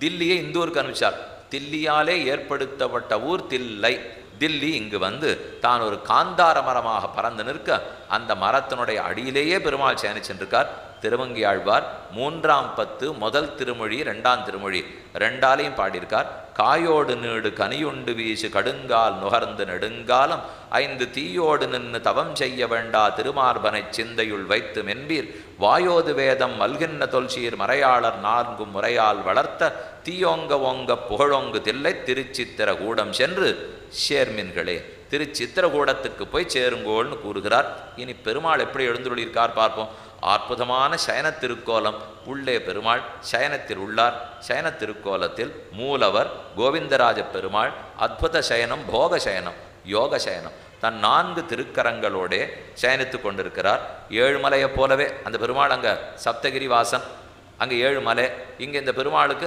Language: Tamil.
தில்லியை இந்த ஊருக்கு அனுப்பிச்சார். தில்லியாலே ஏற்படுத்தப்பட்ட ஊர் தில்லை. தில்லி இங்கு வந்து தான் ஒரு காந்தார மரமாக பறந்து நிற்க அந்த மரத்தினுடைய அடியிலேயே பெருமாள் சேனிச்சென்றிருக்கார் சென்றிருக்கார். ஆழ்வார் மூன்றாம் பத்து முதல் திருமொழி ரெண்டாம் திருமொழி. ரெண்டாலையும் பாடியிருக்கார். காயோடு நீடு கனியுண்டு வீசு கடுங்கால் நுகர்ந்து நெடுங்காலம். ஐந்து தீயோடு நின்று தவம் செய்ய வேண்டா திருமார்பனைச் சிந்தையுள் வைத்து மென்பீர். வாயோது வேதம் மல்கின்ற தொல்சீர் மறையாளர் நான்கும் முறையால் வளர்த்த தீயோங்க ஓங்க புகழோங்கு தில்லை திருச்சித்திரகூடம் சென்று சேர்மின்களே. திருச்சித்திரகூடத்துக்கு போய் சேருங்கோள்னு கூறுகிறார். இனி பெருமாள் எப்படி எழுந்துள்ளிருக்கார் பார்ப்போம். அற்புதமான சயன திருக்கோலம் உள்ளே பெருமாள் சயனத்தில் உள்ளார். சயன திருக்கோலத்தில் மூலவர் கோவிந்தராஜ பெருமாள். அற்புத சயனம் போக சயனம் யோக சயனம். தன் நான்கு திருக்கரங்களோடே சயனித்து கொண்டிருக்கிறார். ஏழுமலையைப் போலவே அந்த பெருமாள் அங்கே சப்தகிரி வாசன் அங்கே ஏழு மலை. இங்கே இந்த பெருமாளுக்கு